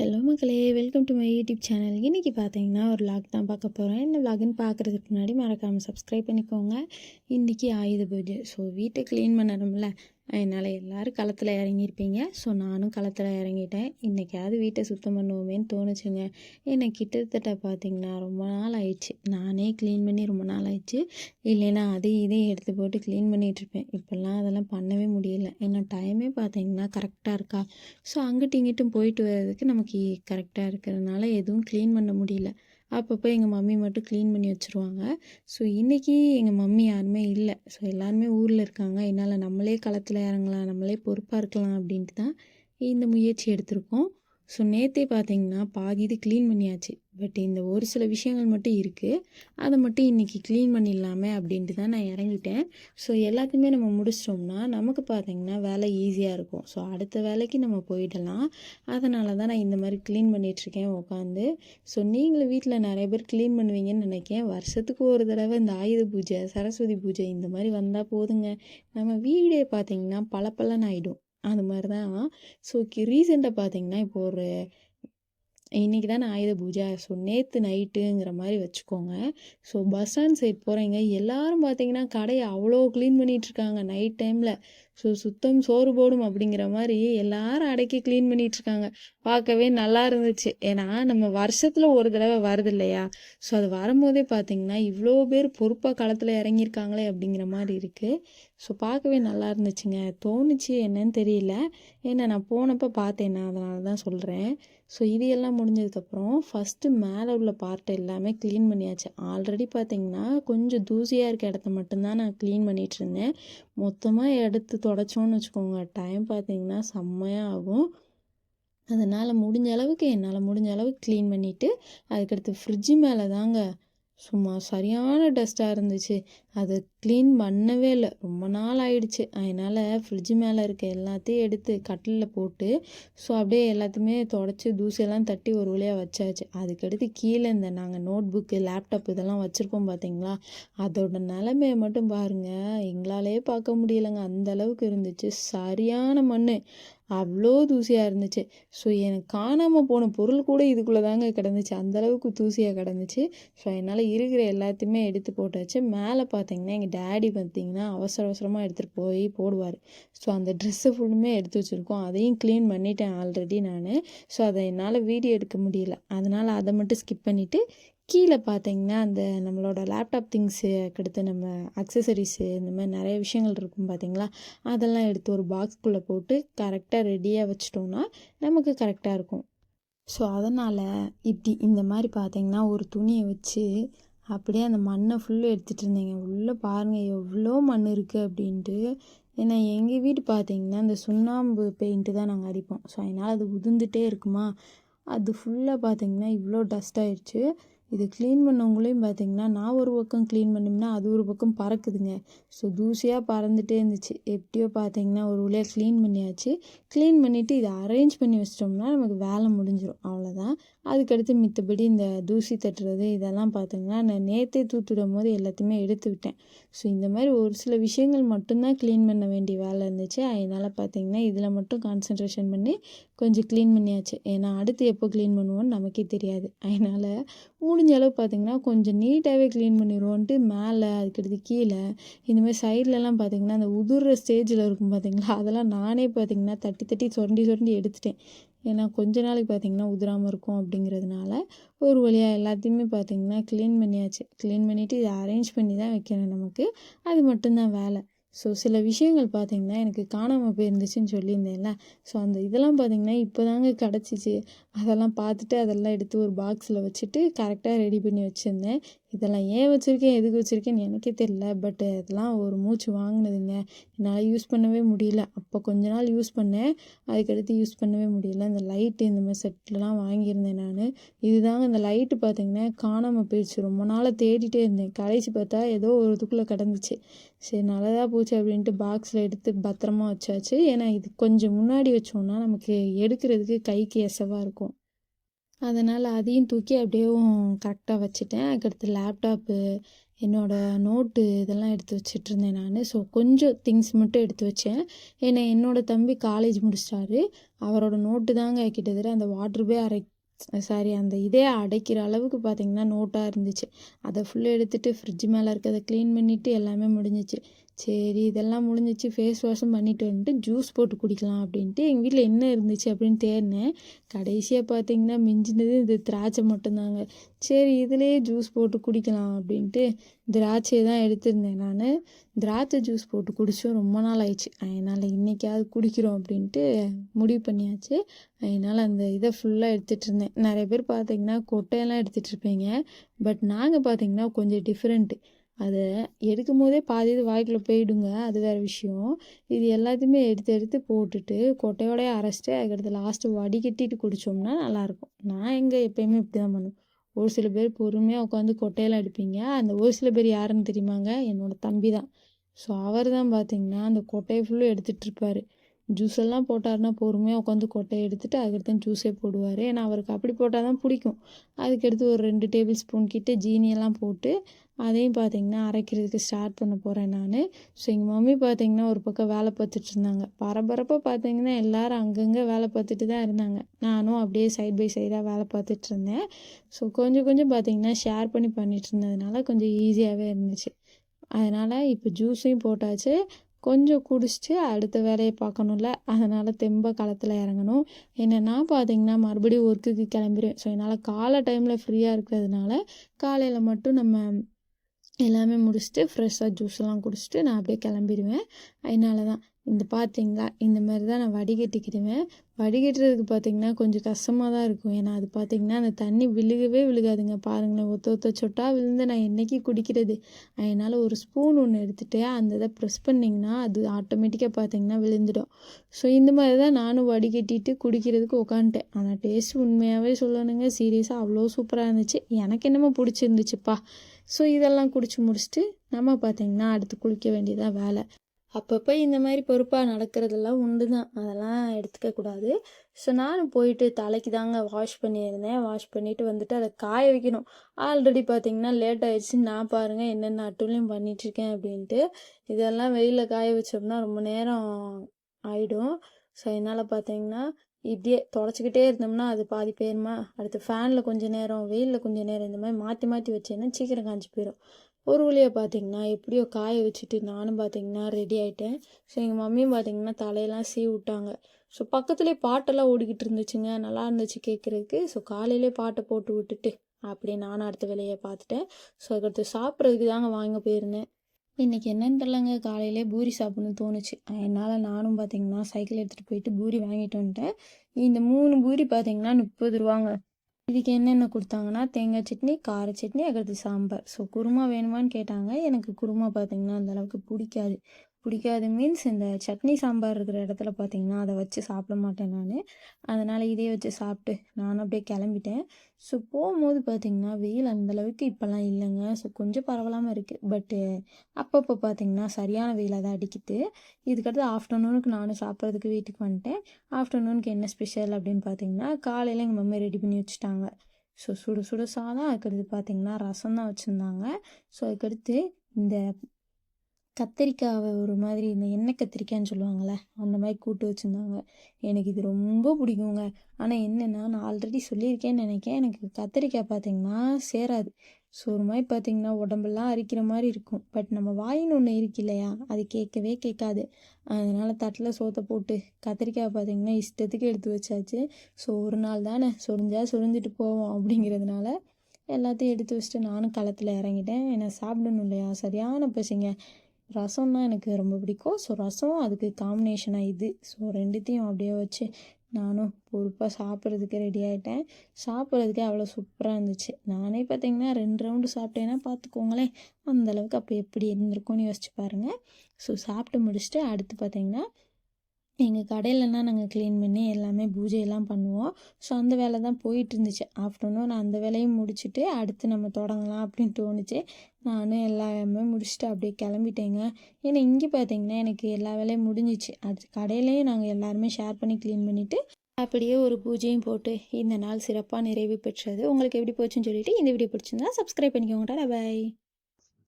Hello மக்களே welcome to my YouTube channel. இன்றைக்கி பார்த்தீங்கன்னா ஒரு லாக் தான் பார்க்க போகிறேன் இந்த லாக்னு பார்க்குறதுக்கு முன்னாடி மறக்காமல் சப்ஸ்கிரைப் பண்ணிக்கோங்க. இன்றைக்கி ஆயுத பூஜை. ஸோ வீட்டை க்ளீன் பண்ணணும்ல. அதனால் எல்லோரும் களத்தில் இறங்கியிருப்பீங்க. ஸோ நானும் களத்தில் இறங்கிட்டேன். இன்றைக்காவது வீட்டை சுத்தம் பண்ணுவோமேன்னு தோணுச்சுங்க. என்னை கிட்டத்தட்ட பார்த்தீங்கன்னா ரொம்ப நாள் ஆயிடுச்சு. நானே க்ளீன் பண்ணி ரொம்ப நாள் ஆயிடுச்சு. இல்லைன்னா அதையும் இதே எடுத்து போட்டு க்ளீன் பண்ணிகிட்ருப்பேன் இப்போல்லாம் அதெல்லாம் பண்ணவே முடியல. ஏன்னா டைமே பார்த்திங்கன்னா கரெக்டாக இருக்கா? ஸோ அங்கிட்டும் இங்கிட்டும் போயிட்டு வர்றதுக்கு நமக்கு கரெக்டாக இருக்கிறதுனால எதுவும் க்ளீன் பண்ண முடியல. அப்பப்போ எங்கள் மம்மி மட்டும் க்ளீன் பண்ணி வச்சுருவாங்க. ஸோ இன்றைக்கி எங்கள் மம்மி யாருமே இல்லை. ஸோ எல்லாருமே ஊரில் இருக்காங்க. என்னால் நம்மளே களத்தில் இறங்கலாம் நம்மளே பொறுப்பாக இருக்கலாம் அப்படின்ட்டு தான் இந்த முயற்சி எடுத்திருக்கோம். ஸோ நேற்றே பார்த்தீங்கன்னா பாதி இது க்ளீன் பண்ணியாச்சு. பட் இந்த ஒரு சில விஷயங்கள் மட்டும் இருக்குது அதை மட்டும் இன்றைக்கி க்ளீன் பண்ணிடலாமே அப்படின்ட்டு தான் நான் இறங்கிட்டேன். ஸோ எல்லாத்தையுமே நம்ம முடிச்சிட்டோம்னா நமக்கு பார்த்தீங்கன்னா வேலை ஈஸியாக இருக்கும். ஸோ அடுத்த வேலைக்கு நம்ம போயிடலாம். அதனால தான் நான் இந்த மாதிரி க்ளீன் பண்ணிகிட்ருக்கேன் உட்காந்து ஸோ நீங்களும் வீட்டில் நிறைய பேர் க்ளீன் பண்ணுவீங்கன்னு நினைக்கிறேன் வருஷத்துக்கு ஒரு தடவை இந்த ஆயுத பூஜை சரஸ்வதி பூஜை இந்த மாதிரி வந்தால் போதுங்க. நம்ம வீடே பார்த்தீங்கன்னா பலன் ஆகிடும் அது மாதிரி தான் ஸோ ரீசெண்டாக பார்த்தீங்கன்னா இப்போ ஒரு இன்றைக்கி தான் ஆயுத பூஜை. ஸோ நேற்று நைட்டுங்கிற மாதிரி வச்சுக்கோங்க. ஸோ பஸ் ஸ்டாண்ட் சைட் போகிறீங்க எல்லாரும் பார்த்தீங்கன்னா கடையை அவ்வளோ க்ளீன் பண்ணிகிட்ருக்காங்க நைட் டைமில் ஸோ சுத்தம் சோறு போடும் அப்படிங்கிற மாதிரி எல்லாரும் அடக்கி க்ளீன் பண்ணிகிட்ருக்காங்க பார்க்கவே நல்லா இருந்துச்சு. ஏன்னா நம்ம வருஷத்தில் ஒரு தடவை வருது இல்லையா? ஸோ அது வரும்போதே பார்த்தீங்கன்னா இவ்வளோ பேர் பொறுப்பாக களத்தில் இறங்கியிருக்காங்களே அப்படிங்கிற மாதிரி இருக்குது ஸோ பார்க்கவே நல்லா இருந்துச்சுங்க. தோணுச்சு என்னன்னு தெரியல. ஏன்னா நான் போனப்போ பார்த்தேன். நான் அதனால தான் சொல்கிறேன் ஸோ இது எல்லாம் முடிஞ்சதுக்கப்புறம் ஃபஸ்ட்டு மேலே உள்ள பார்ட் எல்லாமே க்ளீன் பண்ணியாச்சு. ஆல்ரெடி பார்த்தீங்கன்னா கொஞ்சம் தூசியாக இருக்க இடத்த மட்டும்தான் நான் க்ளீன் பண்ணிகிட்டு இருந்தேன். மொத்தமாக எடுத்து தொடச்சோன்னு வச்சுக்கோங்க. டைம் பார்த்தீங்கன்னா செம்மையாக ஆகும். அதனால் முடிஞ்ச அளவுக்கு என்னால் முடிஞ்ச அளவுக்கு க்ளீன் பண்ணிவிட்டு அதுக்கடுத்து ஃப்ரிட்ஜு மேலே தாங்க சும்மா சரியான டஸ்ட்டாக இருந்துச்சு. அதை க்ளீன் பண்ணவே இல்லை. ரொம்ப நாள் ஆயிடுச்சு. அதனால் ஃப்ரிட்ஜு மேலே இருக்க எல்லாத்தையும் எடுத்து கட்டிலில் போட்டு ஸோ அப்படியே எல்லாத்தையுமே தொடச்சி தூசியெல்லாம் தட்டி ஒரு வழியாக வச்சாச்சு. அதுக்கடுத்து கீழே இந்த நாங்கள் நோட் புக்கு லேப்டாப் இதெல்லாம் வச்சுருப்போம் பார்த்தீங்களா அதோட நிலமையை மட்டும் பாருங்கள் எங்களாலே பார்க்க முடியலைங்க. அந்த அளவுக்கு இருந்துச்சு. சரியான மண் அவ்வளோ தூசியாக இருந்துச்சு. ஸோ எனக்கு காணாமல் போன பொருள் கூட இதுக்குள்ளே தாங்க கிடந்துச்சு. அந்தளவுக்கு தூசியாக கிடந்துச்சு. ஸோ என்னால் இருக்கிற எல்லாத்தையுமே எடுத்து போட்டாச்சு. மேலே பார்த்தீங்கன்னா எங்கள் டேடி பார்த்தீங்கன்னா அவசர அவசரமாக எடுத்துகிட்டு போய் போடுவார். ஸோ அந்த ட்ரெஸ்ஸை ஃபுல்லுமே எடுத்து வச்சுருக்கோம். அதையும் க்ளீன் பண்ணிட்டேன் ஆல்ரெடி நான். ஸோ அதை என்னால் வீடியோ எடுக்க முடியல. அதனால் அதை மட்டும் ஸ்கிப் பண்ணிவிட்டு கீழே பார்த்தீங்கன்னா அந்த நம்மளோட லேப்டாப் திங்ஸு அடுத்து நம்ம அக்சசரிஸு இந்த மாதிரி நிறைய விஷயங்கள் இருக்கும் பார்த்தீங்களா? அதெல்லாம் எடுத்து ஒரு பாக்ஸ்குள்ளே போட்டு கரெக்டாக ரெடியாக வச்சிட்டோம்னா நமக்கு கரெக்டாக இருக்கும். ஸோ அதனால் இப்படி இந்த மாதிரி பார்த்தீங்கன்னா ஒரு துணியை வச்சு அப்படியே அந்த மண்ணை ஃபுல்லாக எடுத்துகிட்டு இருந்தீங்க. உள்ளே பாருங்கள் எவ்வளோ மண் இருக்குது அப்படின்ட்டு. ஏன்னா எங்கள் வீடு பார்த்தீங்கன்னா இந்த சுண்ணாம்பு பெயிண்ட்டு தான் நாங்கள் அடிப்போம். ஸோ அதனால் அது உதிர்ந்துட்டே இருக்குமா? அது ஃபுல்லாக பார்த்தீங்கன்னா இவ்வளோ டஸ்ட் ஆயிடுச்சு இது க்ளீன் பண்ணவங்களையும் பார்த்தீங்கன்னா நான் ஒரு பக்கம் க்ளீன் பண்ணோம்னா அது ஒரு பக்கம் பறக்குதுங்க. ஸோ தூசியாக பறந்துட்டே இருந்துச்சு. எப்படியோ பார்த்தீங்கன்னா ஒரு வழியாக க்ளீன் பண்ணியாச்சு. க்ளீன் பண்ணிவிட்டு இதை அரேஞ்ச் பண்ணி வச்சிட்டோம்னா நமக்கு வேலை முடிஞ்சிடும் அவ்வளோதான் அதுக்கடுத்து மித்தபடி இந்த தூசி தட்டுறது இதெல்லாம் பார்த்தீங்கன்னா நான் நேற்றே தூத்துடும் போது எல்லாத்தையுமே எடுத்து விட்டேன். ஸோ இந்த மாதிரி ஒரு சில விஷயங்கள் மட்டும்தான் க்ளீன் பண்ண வேண்டிய வேலை இருந்துச்சு. அதனால் பார்த்தீங்கன்னா இதில் மட்டும் கான்சன்ட்ரேஷன் பண்ணி கொஞ்சம் க்ளீன் பண்ணியாச்சு. ஏன்னா அடுத்து எப்போ க்ளீன் பண்ணுவோன்னு நமக்கே தெரியாது. அதனால் முடிஞ்ச அளவு பார்த்திங்கன்னா கொஞ்சம் நீட்டாகவே க்ளீன் பண்ணிடுவோன்ட்டு மேலே அதுக்கடுத்து கீழே இந்தமாதிரி சைட்லலாம் பார்த்திங்கன்னா அந்த உதிர்ற ஸ்டேஜில் இருக்கும் பார்த்திங்களா அதெல்லாம் நானே பார்த்திங்கன்னா தட்டி தட்டி சுரண்டி சுரண்டி எடுத்துட்டேன். ஏன்னா கொஞ்ச நாளைக்கு பார்த்திங்கன்னா உதிராமல் இருக்கும் அப்படிங்கிறதுனால ஒரு வழியாக எல்லாத்தையுமே பார்த்திங்கன்னா க்ளீன் பண்ணியாச்சு. க்ளீன் பண்ணிவிட்டு இதை அரேஞ்ச் பண்ணி தான் வைக்கணும் நமக்கு. அது மட்டும்தான் வேலை. ஸோ சில விஷயங்கள் பார்த்திங்கன்னா எனக்கு காணாமல் போயிருந்துச்சுன்னு சொல்லியிருந்தேன்ல. ஸோ அந்த இதெல்லாம் பார்த்திங்கன்னா இப்போ தாங்க கிடச்சிச்சு. அதெல்லாம் பார்த்துட்டு அதெல்லாம் எடுத்து ஒரு பாக்ஸில் வச்சுட்டு கரெக்டாக ரெடி பண்ணி வச்சுருந்தேன். இதெல்லாம் ஏன் வச்சுருக்கேன் எதுக்கு வச்சுருக்கேன்னு எனக்கே தெரில பட் அதெல்லாம் ஒரு மூச்சு வாங்கினதுங்க. என்னால் யூஸ் பண்ணவே முடியல. அப்போ கொஞ்ச நாள் யூஸ் பண்ணேன். அதுக்கடுத்து யூஸ் பண்ணவே முடியல. இந்த லைட்டு இந்த மாதிரி செட்லலாம் வாங்கியிருந்தேன் நான். இதுதாங்க இந்த லைட்டு பார்த்திங்கன்னா காணாமல் போயிடுச்சு. ரொம்ப நாளாக தேடிட்டே இருந்தேன். கடைசி பார்த்தா ஏதோ ஒரு இதுக்குள்ளே கிடந்துச்சு. சரி நல்லதாக போச்சு அப்படின்ட்டு பாக்ஸில் எடுத்து பத்திரமா வச்சாச்சு. ஏன்னா இது கொஞ்சம் முன்னாடி வச்சோம்னா நமக்கு எடுக்கிறதுக்கு கைக்கு எசவாக இருக்கும். அதனால் அதையும் தூக்கி அப்படியேவும் கரெக்டாக வச்சுட்டேன். அதுக்கடுத்து லேப்டாப்பு என்னோடய நோட்டு இதெல்லாம் எடுத்து வச்சிட்ருந்தேன் இருந்தேன் நான். ஸோ கொஞ்சம் திங்ஸ் மட்டும் எடுத்து வச்சேன். ஏன்னா என்னோடய தம்பி காலேஜ் முடிச்சிட்டாரு. அவரோட நோட்டு தாங்க கிட்டத்தட்ட அந்த வாட்ரு பே அரை சாரி அந்த இதே அடைக்கிற அளவுக்கு பார்த்திங்கன்னா நோட்டாக இருந்துச்சு. அதை ஃபுல்லாக எடுத்துகிட்டு ஃப்ரிட்ஜ் மேலே இருக்கிறத க்ளீன் பண்ணிவிட்டு எல்லாமே முடிஞ்சிச்சு. சரி இதெல்லாம் முடிஞ்சிச்சு ஃபேஸ் வாஷும் பண்ணிட்டு வந்துட்டு ஜூஸ் போட்டு குடிக்கலாம் அப்படின்ட்டு எங்கள் வீட்டில் என்ன இருந்துச்சு அப்படின்னு தேடினேன். கடைசியாக பார்த்தீங்கன்னா மிஞ்சினது இந்த திராட்சை மட்டும்தாங்க. சரி இதுலேயே ஜூஸ் போட்டு குடிக்கலாம் அப்படின்ட்டு திராட்சையை தான் எடுத்திருந்தேன் நான். திராட்சை ஜூஸ் போட்டு குடித்தோம் ரொம்ப நாள் ஆயிடுச்சு. அதனால் இன்றைக்காவது குடிக்கிறோம் அப்படின்ட்டு முடிவு பண்ணியாச்சு. அதனால் அந்த இதை ஃபுல்லாக எடுத்துகிட்டு இருந்தேன். நிறைய பேர் பார்த்தீங்கன்னா கொட்டையெல்லாம் எடுத்துகிட்டு இருப்பீங்க. பட் நாங்கள் பார்த்தீங்கன்னா கொஞ்சம் டிஃப்ரெண்ட்டு அதை எடுக்கும் போதே பாதி இது வாய்க்குள்ளே போயிடுங்க. அது வேறு விஷயம். இது எல்லாத்தையுமே எடுத்து எடுத்து போட்டுட்டு கொட்டையோடய அரைச்சிட்டு அதுக்கடுத்து லாஸ்ட்டு வடிகட்டிட்டு குடித்தோம்னா நல்லாயிருக்கும். நான் எங்கே எப்போயுமே இப்படி தான் பண்ணுவேன். ஒரு சில பேர் பொறுமையாக உட்காந்து கொட்டையெல்லாம் எடுப்பீங்க. அந்த ஒரு சில பேர் யாருன்னு தெரியுமாங்க? என்னோடய தம்பி தான் ஸோ அவர் தான் பார்த்தீங்கன்னா அந்த கொட்டையை ஃபுல்லும் எடுத்துகிட்டு இருப்பார். ஜூஸ் எல்லாம் போட்டாருன்னா பொறுமையாக உட்காந்து கொட்டையை எடுத்துகிட்டு அதுக்கடுத்து ஜூஸே போடுவார். ஏன்னா அவருக்கு அப்படி போட்டால் தான் பிடிக்கும். அதுக்கடுத்து ஒரு ரெண்டு டேபிள் ஸ்பூன் கிட்டே ஜீனியெல்லாம் போட்டு அதையும் பார்த்திங்கன்னா அரைக்கிறதுக்கு ஸ்டார்ட் பண்ண போகிறேன் நான். ஸோ எங்கள் மம்மி பார்த்திங்கன்னா ஒரு பக்கம் வேலை பார்த்துட்டு இருந்தாங்க. பரபரப்பாக பார்த்திங்கன்னா எல்லோரும் அங்கங்கே வேலை பார்த்துட்டு தான் இருந்தாங்க. நானும் அப்படியே சைட் பை சைடாக வேலை பார்த்துட்டு இருந்தேன். ஸோ கொஞ்சம் கொஞ்சம் பார்த்திங்கன்னா ஷேர் பண்ணி பண்ணிட்டு இருந்ததுனால கொஞ்சம் ஈஸியாகவே இருந்துச்சு. அதனால் இப்போ ஜூஸையும் போட்டாச்சு. கொஞ்சம் குடிச்சிட்டு அடுத்த வேலையை பார்க்கணும்ல. அதனால் தெம்ப களத்தில் இறங்கணும். என்னென்னா பார்த்தீங்கன்னா மறுபடியும் ஒர்க்குக்கு கிளம்பிடுவேன் ஸோ என்னால் காலை டைமில் ஃப்ரீயாக இருக்கிறதுனால காலையில் மட்டும் நம்ம எல்லாமே முடிச்சுட்டு ஃப்ரெஷ்ஷாக ஜூஸ்லாம் குடிச்சிட்டு நான் அப்படியே கிளம்பிடுவேன். அதனால தான் இந்த பார்த்தீங்களா இந்த மாதிரி தான் நான் வடிகட்டிக்கிடுவேன். வடிகட்டுறதுக்கு பார்த்தீங்கன்னா கொஞ்சம் கஷ்டமாக தான் இருக்கும். ஏன்னா அது பார்த்தீங்கன்னா அந்த தண்ணி விழுகவே விழுகாதுங்க. பாருங்களேன் ஒத்த ஒத்த சொட்டா விழுந்து நான் என்றைக்கு குடிக்கிறது? அதனால் ஒரு ஸ்பூன் ஒன்று எடுத்துகிட்டு அந்த இதை ப்ரெஸ் பண்ணிங்கன்னா அது ஆட்டோமேட்டிக்காக பார்த்திங்கன்னா விழுந்துடும். ஸோ இந்த மாதிரி தான் நானும் வடிகட்டிட்டு குடிக்கிறதுக்கு உட்காந்துட்டேன் ஆனால் டேஸ்ட் உண்மையாகவே சொல்லணுங்க சீரியஸாக அவ்வளோ சூப்பராக இருந்துச்சு. எனக்கு என்னமோ பிடிச்சிருந்துச்சுப்பா. ஸோ இதெல்லாம் குடிச்சு முடிச்சுட்டு நம்ம பார்த்திங்கன்னா அடுத்து குளிக்க வேண்டியதாக வேலை. அப்பப்போ இந்த மாதிரி பொறுப்பாக நடக்கிறதெல்லாம் உண்டு தான் அதெல்லாம் எடுத்துக்கக்கூடாது ஸோ நானும் போயிட்டு தலைக்கு தாங்க வாஷ் பண்ணியிருந்தேன். வாஷ் பண்ணிவிட்டு வந்துட்டு அதை காய வைக்கணும். ஆல்ரெடி பார்த்திங்கன்னா லேட் ஆகிடுச்சு நான் பாருங்கள் என்னென்ன அட்டுலையும் பண்ணிகிட்ருக்கேன் அப்படின்ட்டு. இதெல்லாம் வெயிலில் காய வச்சோம்னா ரொம்ப நேரம் ஆகிடும் ஸோ என்னால் பார்த்தீங்கன்னா இப்படியே தொடச்சிக்கிட்டே இருந்தோம்னா அது பாதி போயிருமா அடுத்து ஃபேனில் கொஞ்சம் நேரம் வெயிலில் கொஞ்சம் நேரம் இந்த மாதிரி மாற்றி மாற்றி வச்சேன்னா சீக்கிரம் காஞ்சி போயிடும் ஒரு வழியாக பார்த்தீங்கன்னா எப்படியோ காய வச்சுட்டு நானும் பார்த்தீங்கன்னா ரெடி ஆகிட்டேன் ஸோ எங்கள் மம்மியும் பார்த்தீங்கன்னா தலையெல்லாம் சீ விட்டாங்க ஸோ பக்கத்துலேயே பாட்டெல்லாம் ஓடிக்கிட்டு இருந்துச்சுங்க. நல்லா இருந்துச்சு கேட்குறதுக்கு ஸோ காலையிலே பாட்டை போட்டு விட்டுட்டு அப்படியே நானும் அடுத்த வேலையை பார்த்துட்டேன். ஸோ அதுக்கடுத்து சாப்பிட்றதுக்கு தாங்க வாங்க போயிருந்தேன். இன்றைக்கி என்னன்னு தெரிலங்க காலையிலே பூரி சாப்பிட்ணும்னு தோணுச்சு. என்னால் நானும் பார்த்தீங்கன்னா சைக்கிள் எடுத்துகிட்டு போயிட்டு பூரி வாங்கிட்டு வந்துட்டேன். இந்த மூணு பூரி பார்த்தீங்கன்னா முப்பது ரூபாங்க. இதுக்கு என்னென்ன கொடுத்தாங்கன்னா தேங்காய் சட்னி கார சட்னி அதுக்கடுத்து சாம்பார். ஸோ குருமா வேணுமான்னு கேட்டாங்க. எனக்கு குருமா பார்த்தீங்கன்னா அந்தளவுக்கு பிடிக்காது. பிடிக்காது. மீன்ஸ் இந்த சட்னி சாம்பார் இருக்கிற இடத்துல பார்த்தீங்கன்னா அதை வச்சு சாப்பிட மாட்டேன் நான். அதனால் இதே வச்சு சாப்பிட்டு நானும் அப்படியே கிளம்பிட்டேன். ஸோ போகும்போது பார்த்திங்கன்னா வெயில் அந்தளவுக்கு இப்போல்லாம் இல்லைங்க. ஸோ கொஞ்சம் பரவலாமல் இருக்குது பட்டு அப்பப்போ பார்த்திங்கன்னா சரியான வெயிலாக தான் அடிக்குது. இதுக்கடுத்து ஆஃப்டர்நூனுக்கு நானும் சாப்பிட்றதுக்கு வீட்டுக்கு வந்துட்டேன். ஆஃப்டர்நூனுக்கு என்ன ஸ்பெஷல் அப்படின்னு பார்த்தீங்கன்னா காலையில் எங்கள் மம்மி ரெடி பண்ணி வச்சுட்டாங்க. ஸோ சுடு சுடு சாதம் அதுக்கடுத்து பார்த்திங்கன்னா ரசம் தான் வச்சுருந்தாங்க. ஸோ அதுக்கடுத்து இந்த கத்திரிக்காவை ஒரு மாதிரி இந்த எண்ணெய் கத்திரிக்காய்ன்னு சொல்லுவாங்கள்ல அந்த மாதிரி கூட்டு வச்சுருந்தாங்க. எனக்கு இது ரொம்ப பிடிக்குங்க. ஆனால் என்னென்னா நான் ஆல்ரெடி சொல்லியிருக்கேன்னு நினைக்கேன் எனக்கு கத்திரிக்காய் பார்த்திங்கன்னா சேராது. ஸோ ஒரு மாதிரி பார்த்திங்கன்னா உடம்பெல்லாம் அரிக்கிற மாதிரி இருக்கும். பட் நம்ம வாயின்னு ஒன்று இருக்கு இல்லையா? அது கேட்கவே கேட்காது. அதனால் தட்டில் சோத்தை போட்டு கத்திரிக்காய் பார்த்திங்கன்னா இஷ்டத்துக்கு எடுத்து வச்சாச்சு. ஸோ ஒரு நாள் தானே சொரிஞ்சா சொரிஞ்சிட்டு போவோம் அப்படிங்கிறதுனால எல்லாத்தையும் எடுத்து வச்சுட்டு நானும் களத்தில் இறங்கிட்டேன். என்னை சாப்பிடணும் இல்லையா? சரியான பசிங்க. ரசம்னா எனக்கு ரொம்ப பிடிக்கும். ஸோ ரசம் அதுக்கு காம்பினேஷனாக இது. ஸோ ரெண்டுத்தையும் அப்படியே வச்சு நானும் பொறுப்பாக சாப்பிட்றதுக்கு ரெடி ஆகிட்டேன் சாப்பிட்றதுக்கே அவ்வளோ சூப்பராக இருந்துச்சு. நானே பார்த்தீங்கன்னா ரெண்டு ரவுண்டு சாப்பிட்டேன்னா பார்த்துக்கோங்களேன் அந்தளவுக்கு அப்போ எப்படி இருந்திருக்கும்னு யோசிச்சு பாருங்கள் ஸோ சாப்பிட்டு முடிச்சுட்டு அடுத்து பார்த்தீங்கன்னா எங்கள் கடையிலலாம் நாங்கள் க்ளீன் பண்ணி எல்லாமே பூஜையெல்லாம் பண்ணுவோம். ஸோ அந்த வேலை தான் போயிட்டு இருந்துச்சு. ஆஃப்டர்நூன் அந்த வேலையும் முடிச்சுட்டு அடுத்து நம்ம தொடங்கலாம் அப்படின்னு தோணுச்சு. நானும் எல்லாமே முடிச்சுட்டு அப்படியே கிளம்பிட்டேங்க. ஏன்னா இங்கே பார்த்தீங்கன்னா எனக்கு எல்லா வேலையும் முடிஞ்சிச்சு. அது கடையிலையும் நாங்கள் எல்லாருமே ஷேர் பண்ணி க்ளீன் பண்ணிவிட்டு அப்படியே ஒரு பூஜையும் போட்டு இந்த நாள் சிறப்பாக நிறைவு பெற்றது. உங்களுக்கு எப்படி போச்சுன்னு சொல்லிட்டு இந்த வீடியோ பிடிச்சிருந்தா சப்ஸ்கிரைப் பண்ணிக்கோங்கடா பாய்